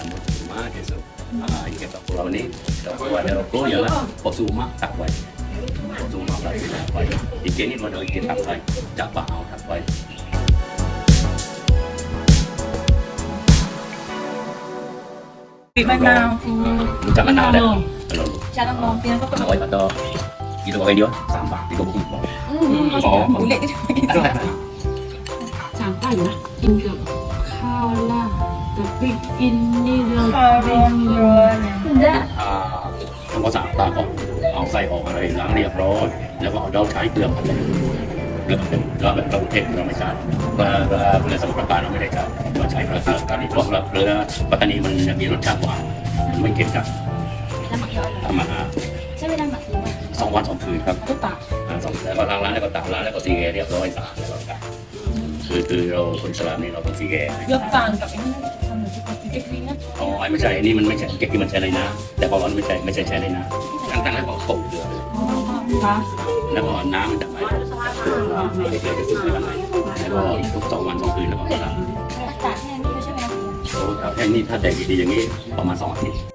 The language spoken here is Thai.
Suma Jesu. Ah, ini kita pulau ni, kita pulau ada rokok ialah posu rumah tak baik. Pok Suma berarti tak baik. Ikan ni ada ikan tak baik, tak baik, tak baik. มะนาว Macam mana ada? Kalau lu, Cara mampir apa nak baik atau kita pakai dia sampah tiga buku. Oh, Kulit dia begitu. สามป้าอยู่นะกินกับข้าวล่า แต่ไปกินนี่เรา Enggak. อ่าทำความสะอาดตาก่อนเอาไส้ออกอะไรล้างเรียบร้อยแล้วก็เราใช้เกลือผัดเลยเกลือมันเป็นเกลือแบบเราเทศเราไม่ใช้เกลือเกลือเกลือสมุทรปราการเราไม่ได้ใช้เราใช้เกลือปัตตานีเพราะเกลือปัตตานีมันมีรสชาติหวานไม่เค็มจัด Lama ya Allah. ทำมาหา Saya bilang mak terima. สองวันสองคืนครับก็ตักสองแล้วก็ล้างร้านแล้วก็ตักร้านแล้วก็ซีเกเรียบร้อยสะอาดแล้วก็ตักคือคือเราคนสลามนี่เราต้องซีเกยกต่างกับไอ้นี่ เหมือนที่เขาเก็บนี่นะอ๋อไม่ใช่อันนี้มันไม่ใช่เก็บที่มันใช้ในน้ำแต่พอร้อนไม่ใช่ไม่ใช่ใช้ในน้ำตั้งๆแล้วก็ตกเกลือเลยคะแล้วก็น้ำมันจะไหลเด็กๆจะซึมไปข้างในแล้วก็อีกทุกสองวันสองคืนแล้วก็ล้าง Tak tak, ni macam mana? โอ้ครับแค่นี้ถ้าแดดดีๆอย่างนี้ประมาณสองอาทิตย์